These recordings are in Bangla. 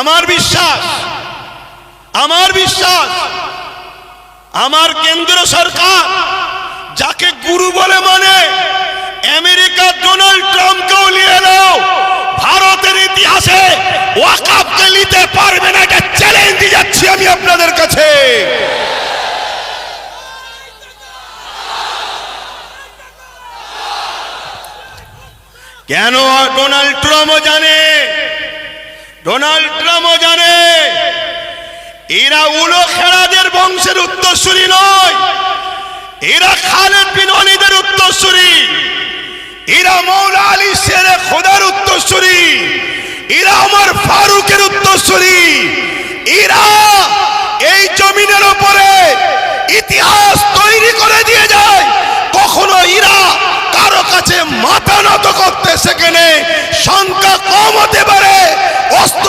আমার বিশ্বাস আমার বিশ্বাস, আমার কেন্দ্র সরকার যাকে গুরু বলে মানে আমেরিকা ডোনাল্ড ট্রাম্পকেও নিয়ে এলো ভারতের ইতিহাসে ওয়াকাপকে নিতে পারবে না, এটা চ্যালেঞ্জ দিয়ে যাচ্ছি আমি আপনাদের কাছে। কেন ডোনাল্ড ট্রাম্পও জানে? ডোনাল্ড ট্রাম্পও জানে, এরা উলো খেলাদের বংশের উত্তরসূরি নয়। এরা খালেদ বিন অলিদের উত্তরসূরি। এরা মৌলা আলী শেরে খোদার উত্তরসূরি। এরা আমার ফারুকের উত্তরসূরি। এরা এই জমিনের উপরে ইতিহাস তৈরি করে দিয়ে যায়। কখনো এরা কারও কাছে মাথা নত করতে সেখানে সংখ্যা কম হতে পারে, অস্ত্র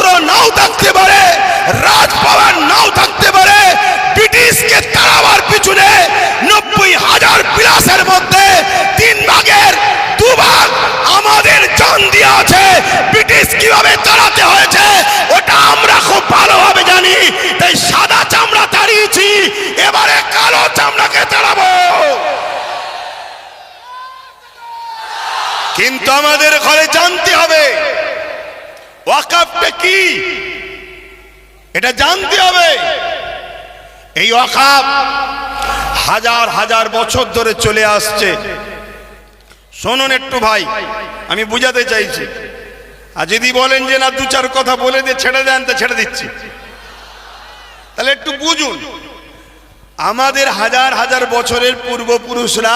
কিন্তু আমাদের ঘরে জানতে হবে। ওয়াকাফটা কি? এটা জানতে হবে। এই ওয়াকাফ হাজার হাজার বছর ধরে চলে আসছে। শুনুন একটু ভাই, আমি বুঝাতে চাইছি। আর যদি বলেন যে, না দু চার কথা বলে দিয়ে ছেড়ে দেন তো ছেড়ে দিচ্ছি। তাহলে একটু বুঝুন। আমাদের হাজার হাজার বছরের পূর্বপুরুষরা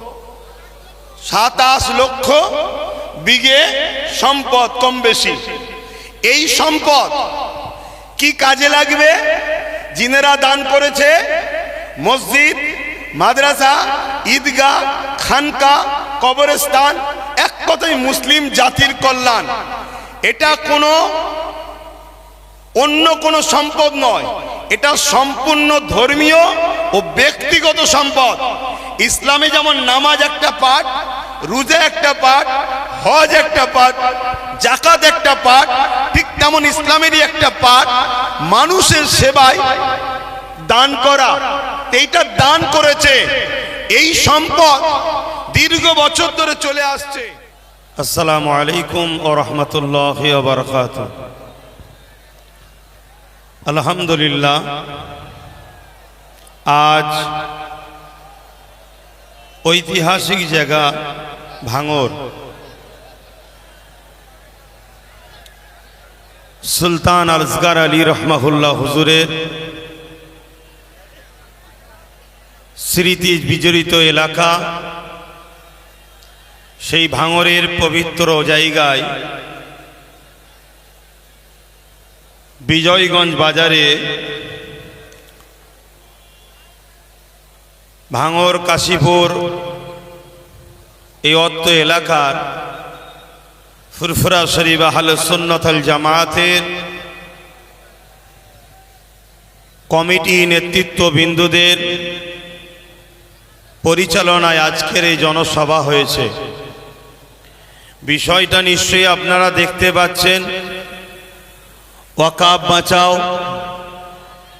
সাতাশ লক্ষ বিঘে সম্পদ কম বেশি। এই সম্পদ কি কাজে লাগবে? জিনেরা দান করেছে মসজিদ, মাদ্রাসা, ঈদগাহ, খানকা, কবরস্থান, এক কথায় মুসলিম জাতির কল্যাণ। এটা কোনো অন্য কোনো সম্পদ নয়। এটা সম্পূর্ণ ধর্মীয় ও ব্যক্তিগত সম্পদ। ইসলামে যেমন নামাজ একটা পাঠ, রোজা একটা পাঠ, হজ একটা পাঠ জাকাত একটা পাঠ, ঠিক তেমন ইসলামেরই একটা পাঠ, মানুষের সেবায় দান করা, এইটা দান করেছে। এই সম্পদ দীর্ঘ বছর ধরে চলে আসছে। আসসালামু আলাইকুম ও রহমতুল্লাহ আলহামদুলিল্লাহ, আজ ঐতিহাসিক জায়গা ভাঙর। সুলতান আজগার আলী রহমাহুল্লাহ হুজুরের স্মৃতি বিজড়িত এলাকা, সেই ভাঙরের পবিত্র জায়গায় বিজয়গঞ্জ বাজারে ভাঙর, কাশীপুর, এই অত্ত এলাকার ফুরফুরা শরীফ আহল সুন্নতল জামায়াতের কমিটি নেতৃত্ব বিন্দুদের পরিচালনায় আজকের এই জনসভা হয়েছে। বিষয়টা নিশ্চয়ই আপনারা দেখতে পাচ্ছেন। ওয়াকাব বাঁচাও,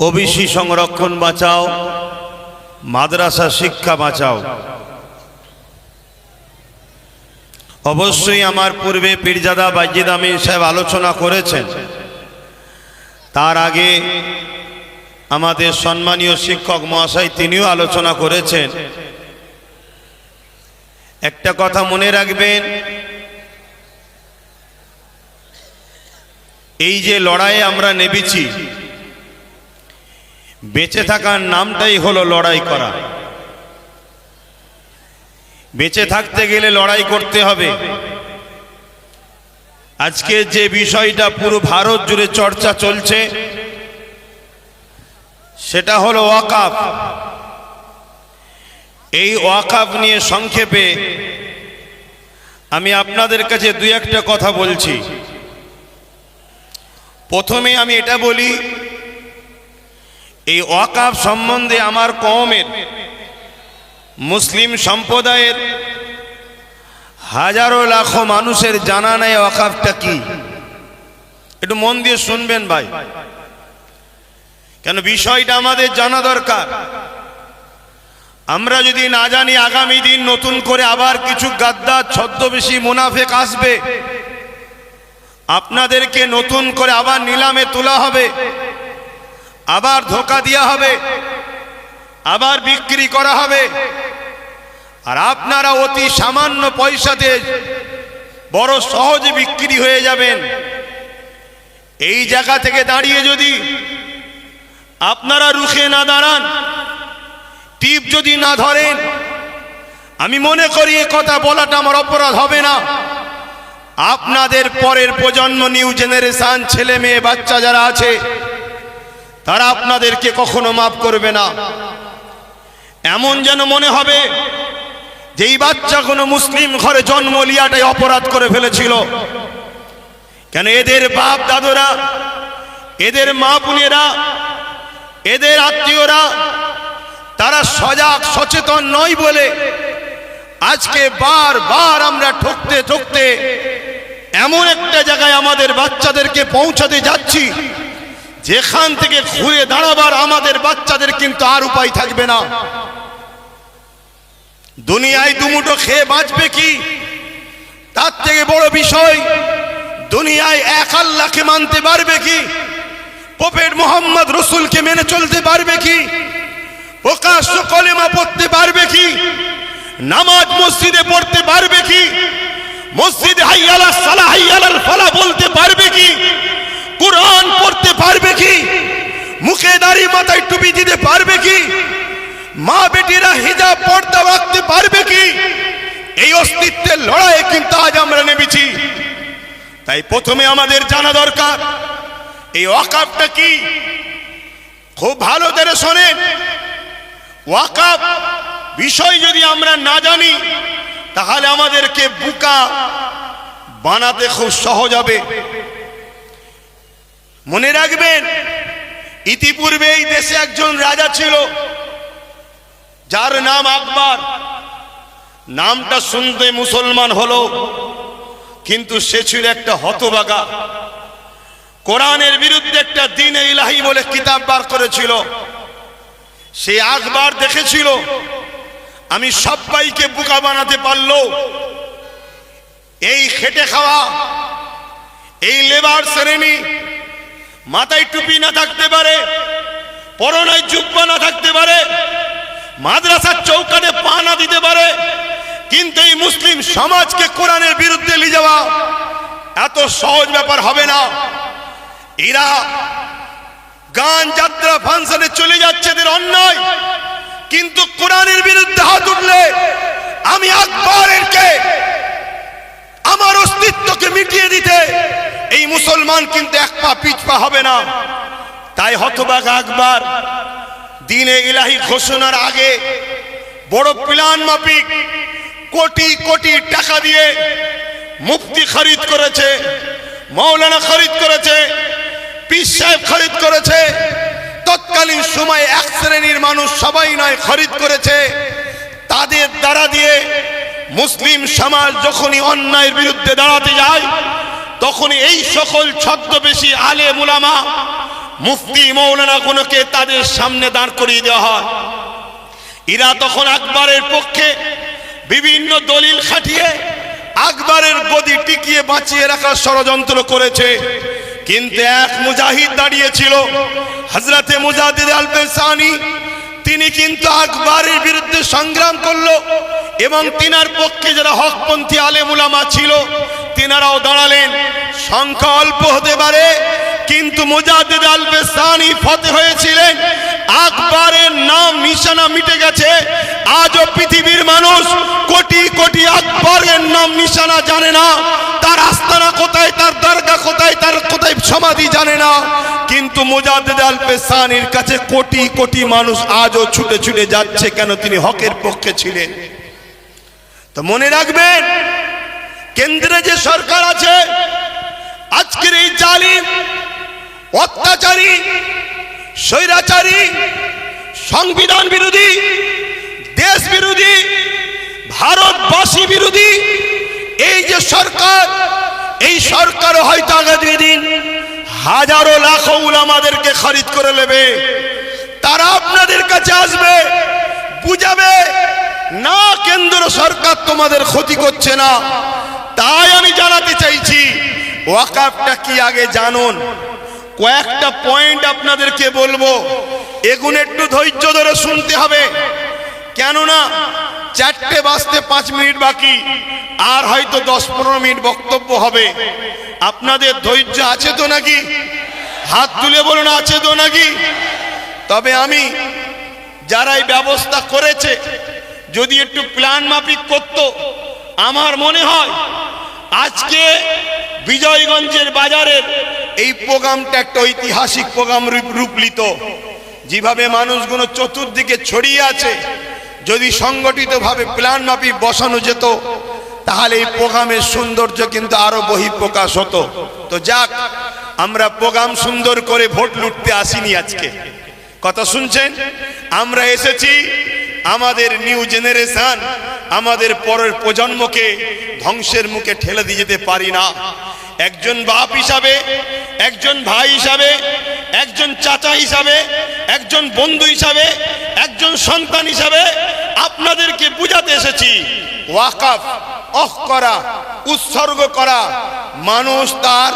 ওবিসি সংরক্ষণ বাঁচাও মাদ্রাসা শিক্ষা বাঁচাও। অবশ্যই আমার পূর্বে পীরজাদা বাইজিদ আমিন সাহেব আলোচনা করেছেন। তার আগে আমাদের সম্মানীয় শিক্ষক মহাশয় তিনিও আলোচনা করেছেন। একটা কথা মনে রাখবেন, এই যে লড়াইয়ে আমরা নেবেছি বেঁচে থাকার নামটাই হলো লড়াই করা। বেঁচে থাকতে গেলে লড়াই করতে হবে। আজকে যে বিষয়টা পুরো ভারত জুড়ে চর্চা চলছে, সেটা হলো ওয়াকাফ। এই ওয়াকাফ নিয়ে সংক্ষেপে আমি আপনাদের কাছে দুই একটা কথা বলছি। প্রথমে আমি এটা বলি এই ওয়াকাফ সম্বন্ধে আমার কওমের, মুসলিম সম্প্রদায়ের হাজারো লাখো মানুষের জানা নেই ওয়াকাফটা কি। একটু মন দিয়ে শুনবেন ভাই। কেন বিষয়টা আমাদের জানা দরকার। আমরা যদি না জানি আগামী দিন নতুন করে আবার কিছু গাদ্দার, ছদ্মবেশী মুনাফেক আসবে। আপনাদেরকে নতুন করে আবার নিলামে তোলা হবে। আবার ধোকা দেওয়া হবে, আবার বিক্রি করা হবে। আর আপনারা অতি সামান্য পয়সাতে বড় সহজে বিক্রি হয়ে যাবেন। এই জায়গা থেকে দাঁড়িয়ে যদি আপনারা রুখে না দাঁড়ান, টিপ যদি না ধরেন, আমি মনে করি এ কথা বলাটা আমার অপরাধ হবে না। আপনাদের পরের প্রজন্ম নিউ জেনারেশন, ছেলে মেয়ে, বাচ্চা যারা আছে তারা আপনাদেরকে কখনো মাফ করবে না। এমন যেন মনে হবে যে এই বাচ্চা কোনো মুসলিম ঘরে জন্ম লিয়াটাই অপরাধ করে ফেলেছিল। কেন এদের বাপ দাদুরা, এদের মা বোনেরা, এদের আত্মীয়রা, তারা সজাগ, সচেতন নয় বলে আজকে বার বার আমরা ঠকতে ঠকতে এমন একটা জায়গায় আমাদের বাচ্চাদেরকে পৌঁছাতে যাচ্ছি। যেখান থেকে ঘুরে দাঁড়াবার আমাদের বাচ্চাদের কিন্তু আর উপায় থাকবে না। দুনিয়ায় দুমুটো খেয়ে বাঁচবে কি? তার থেকে বড় বিষয়, দুনিয়ায় এক আল্লাহকে মানতে পারবে কি? প্রফেট মোহাম্মদ রসুলকে মেনে চলতে পারবে কি? প্রকাশ্য কলেমা পড়তে পারবে কি? নামাজ মসজিদে পড়তে পারবে কি? মসজিদে হাইয়ালা সালা হাইয়ালাল ফালা বলতে পারবে কি? কোরআন পড়তে পারবে কি? মুখে দাড়ি মাথায় টুপি দিতে পারবে কি? মা বেটিরা হিজাব পর্দা রাখতে পারবে কি? এই অস্তিত্বের লড়াইয়ে কিন্তু আজ আমরা নেমেছি। তাই প্রথমে আমাদের জানা দরকার, এই ওয়াকাফটা কি? খুব ভালো করে শোনেন। ওয়াকাফ বিষয় যদি আমরা না জানি, তাহলে আমাদেরকে বুকা বানাতে খুব সহজ হবে। মনে রাখবেন ইতিপূর্বে এই দেশে একজন রাজা ছিল, যার নাম আকবর। নামটা শুনতে মুসলমান হলো, কিন্তু সে ছিল একটা হতবাগা কোরআনের বিরুদ্ধে একটা দিন ইলাহি বলে কিতাব বার করেছিল। সে আকবর দেখেছিল, আমি সবাইকে বোকা বানাতে পারল। এই খেটে খাওয়া, এই লেবার শ্রেণি মাথায় টুপি না থাকতে পারে পরনায় জুব্বা না থাকতে পারে, মাদ্রাসার চৌকাটে পা না দিতে পারে, কিন্তু এই মুসলিম সমাজকে কোরআনের বিরুদ্ধে নিয়ে যাওয়া এত সহজ ব্যাপার হবে না। এরা গান যাত্রা ফাংশনে চলে যাচ্ছে এদের অন্যায়, কিন্তু কোরআনের বিরুদ্ধে হাত উঠলে আমি আকবরেরকে, আমার অস্তিত্বকে মিটিয়ে দিতে এই মুসলমান কিন্তু এক পা পিছপা হবে না। তাই হতবাগ আকবর, দিনে ইলাহি ঘোষণার আগে বড় প্লান মাফিক কোটি কোটি টাকা দিয়ে মুফতি খরিদ করেছে মৌলানা খরিদ করেছে, পীর সাহেব খরিদ করেছে। তৎকালীন সময় এক শ্রেণির মানুষ সবাই নয় খরিদ করেছে। তাদের দ্বারা দিয়ে মুসলিম সমাজ যখনই অন্যায়ের বিরুদ্ধে দাঁড়াতে যায় তখনই এই সকল ছদ্মবেশী আলে মুলামা, মুফতি মৌলানা গুলোকে তাদের সামনে দাঁড় করিয়ে দেওয়া হয়। এরা তখন আকবরের পক্ষে বিভিন্ন দলিল খাটিয়ে আকবরের গদি টিকিয়ে বাঁচিয়ে রাখার ষড়যন্ত্র করেছে। কিন্তু এক মুজাহিদ দাঁড়িয়েছিল হজরতে মুজাহিদ আল পেসানি তিনি কিন্তু আকবরের বিরুদ্ধে সংগ্রাম করল এবং তিনার পক্ষে যারা হকপন্থী আলেমুলামা ছিল তিনারাও দাঁড়ালেন। সংখ্যা অল্প হতে পারে, কিন্তু মুজাহিদ আল পেসানি ফতে হয়েছিলেন। আকবরের নাম, নিশানা মিটে গেছে। আজও পৃথিবীর মানুষ কোটি কোটি আকবরের নাম, নিশানা জানে না। তার আস্তানা কোথায়, তার দরগা কোথায়, তার কোথায় সমাধি জানে না। কিন্তু মুজাদ্দেদ আল পেসানির কাছে কোটি কোটি মানুষ আজও ছুটে ছুটে যাচ্ছে কেন তিনি হকের পক্ষে ছিলেন। তো মনে রাখবেন কেন্দ্রে যে সরকার আছে, আজকের এই জালিম, অত্যাচারী, স্বৈরাচারী, সংবিধান বিরোধী, দেশ বিরোধী, ভারতবাসী বিরোধী, এই যে সরকার, এই সরকার হয়তো আগামী দিন হাজারো লাখো উলামাদেরকে খরিদ করে নেবে। তারা আপনাদের কাছে আসবে, বুঝাবে, না, কেন্দ্র সরকার তোমাদের ক্ষতি করছে না। তাই আমি জানাতে চাইছি, ওয়াকাফটা কি আগে জানুন? কয়েকটা পয়েন্ট আপনাদেরকে বলব এগুন একটু ধৈর্য ধরে শুনতে হবে। কেননা, চারটে বাজতে পাঁচ মিনিট বাকি, আর হয়তো দশ পনেরো মিনিট বক্তব্য হবে। আপনাদের ধৈর্য আছে তো নাকি? হাত তুলে বলুন, আছে তো নাকি? তবে আমি, যারা এই ব্যবস্থা করেছে, যদি একটু প্ল্যান মাফিক করত আমার মনে হয় আজকে বিজয়গঞ্জের বাজারের এই প্রোগ্রামটা একটা ঐতিহাসিক প্রোগ্রাম রূপ- রূপ নিত যেভাবে মানুষগুলো চতুর্দিকে ছড়িয়ে আছে, যদি সংগঠিতভাবে প্ল্যান মাফিক বসানো যেত, তাহলে এই প্রোগ্রামের সৌন্দর্য কিন্তু আরও বহিঃপ্রকাশ হতো। তো যাক, আমরা প্রোগ্রাম সুন্দর করে ভোট লুটতে আসিনি আজকে। কথা শুনছেন? আমরা এসেছি আমাদের নিউ জেনারেশন আমাদের পরের প্রজন্মকে ধ্বংসের মুখে ঠেলে দিয়ে যেতে পারি না। একজন বাপ হিসাবে, একজন ভাই হিসাবে, একজন চাচা হিসাবে, একজন বন্ধু হিসাবে, একজন সন্তান হিসাবে আপনাদেরকে বুঝাতে এসেছি, ওয়াকাফ, অফ করা, উৎসর্গ করা মানুষ তার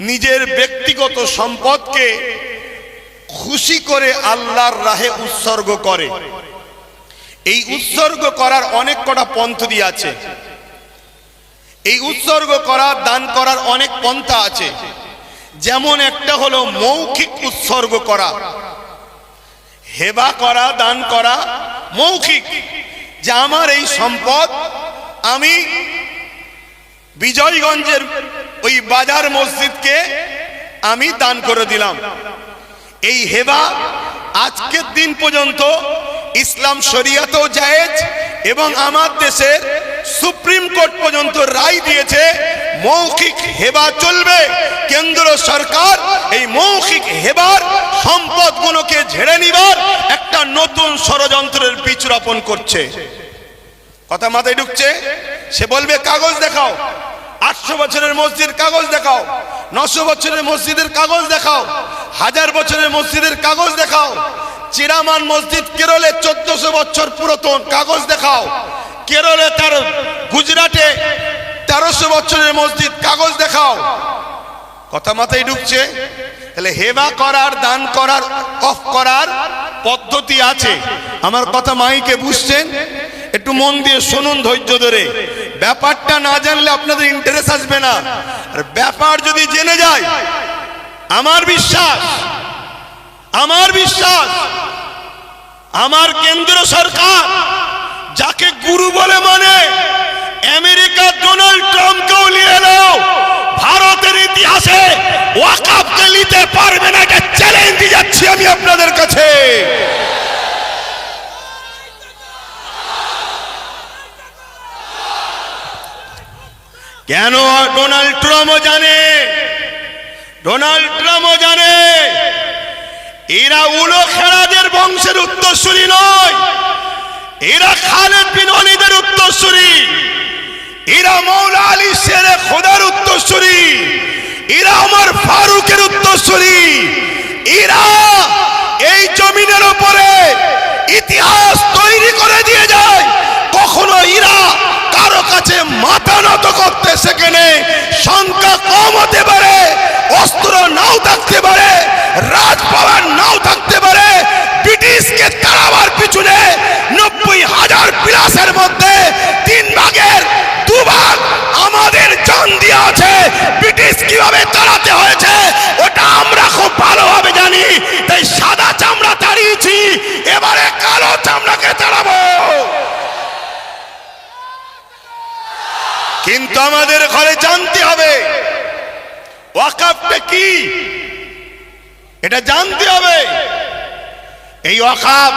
নিজের ব্যক্তিগত সম্পদকে খুশি করে আল্লাহর রাহে উৎসর্গ করে। এই উৎসর্গ করার অনেক কটা পন্থী আছে। এই উৎসর্গ করা, দান করার অনেক পন্থা আছে। যেমন একটা হলো মৌখিক উৎসর্গ করা। হেবা করা, দান করা মৌখিক। যে আমার এই সম্পদ, আমি বিজয়গঞ্জের ওই বাজার মসজিদকে আমি দান করে দিলাম। এই হেবা আজকের দিন পর্যন্ত ইসলাম শরিয়াতেও জায়েজ এবং আমার দেশের সুপ্রিম কোর্ট পর্যন্ত রায় দিয়েছে, মৌখিক হেবা চলবে। কেন্দ্র সরকার এই মৌখিক হেবার সম্পদগুলোকে ঝেড়ে নিবার একটা নতুন ষড়যন্ত্রের বীজ রোপণ করছে। কথা মাথায় ঢুকছে? সে বলবে, কাগজ দেখাও। আটশো বছরের মসজিদ কাগজ দেখাও। নশো বছরের মসজিদের কাগজ দেখাও। হাজার বছরের মসজিদের কাগজ দেখাও। চিরামান মসজিদ কেরলে চোদ্দশো বছর পুরাতন। কাগজ দেখাও। কেরলে তার গুজরাটে তেরোশো বছরের মসজিদ। কাগজ দেখাও। কথা মাথায় ঢুকছে? তাহলে হেবা করার, দান করার, অফ করার পদ্ধতি আছে। আমার কথা মাইকে বুঝছেন? একটু মন দিয়ে শুনুন ধৈর্য ধরে। ব্যাপারটা না জানলে আপনাদের ইন্টারেস্ট আসবে না। আর ব্যাপার যদি জেনে যায়, আমার বিশ্বাস আমার বিশ্বাস, আমার কেন্দ্র সরকার, যাকে গুরু বলে মানে আমেরিকা ডোনাল্ড ট্রাম্পকেও নিয়ে এলো ভারতের ইতিহাসে ওয়াকাপকে নিতে পারবে না, এটা চ্যালেঞ্জ দিয়ে যাচ্ছি আমি আপনাদের কাছে। কেন ডোনাল্ড ট্রাম্পও জানে? ডোনাল্ড ট্রাম্পও জানে? এরা উলো খেলাদের বংশের উত্তরসূরি নয়। এরা খালেদ বিন অলিদের উত্তরসূরি। এরা মৌলা আলী শেরে খোদার উত্তরসূরি। এরা আমার ফারুকের উত্তরসূরি। এরা এই জমিনের উপরে ইতিহাস তৈরি করে দিয়ে যায়। কখনো এরা কারও কাছে মাথা নত করতে সেখানে সংখ্যা কম হতে কীভাবে তাড়াতে হয়েছে, ওটা আমরা খুব ভালোভাবে জানি। তাই সাদা চামড়া তাড়িয়েছি, এবারে কালো চামড়াকে তাড়াবো। কিন্তু আমাদের ঘরে জানতে হবে ওয়াকাপটা কি? এটা জানতে হবে। এই ওয়াকাপ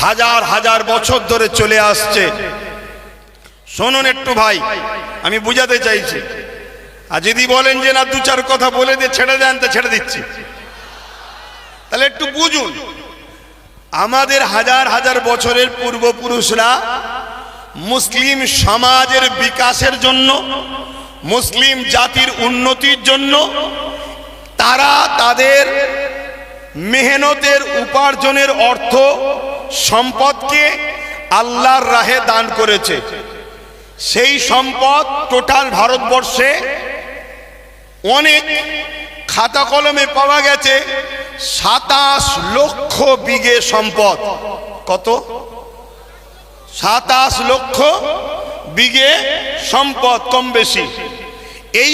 হাজার হাজার বছর ধরে চলে আসছে। শুনুন একটু ভাই, আমি বুঝাতে চাইছি। আর যদি বলেন যে না, দু চার কথা বলে দিয়ে ছেড়ে দেন, তো ছেড়ে দিচ্ছি। তাহলে একটু বুঝুন, আমাদের হাজার হাজার বছরের পূর্বপুরুষরা মুসলিম সমাজের বিকাশের জন্য, মুসলিম জাতির উন্নতির জন্য, তারা তাদের মেহনতের উপার্জনের অর্থ, সম্পদকে আল্লাহর রাহে দান করেছে। সেই সম্পদ টোটাল ভারতবর্ষে অনেক খাতা কলমে পাওয়া গেছে, সাতাশ লক্ষ বিঘে সম্পদ। কত? সাতাশ লক্ষ বিঘে সম্পদ কম বেশি। এই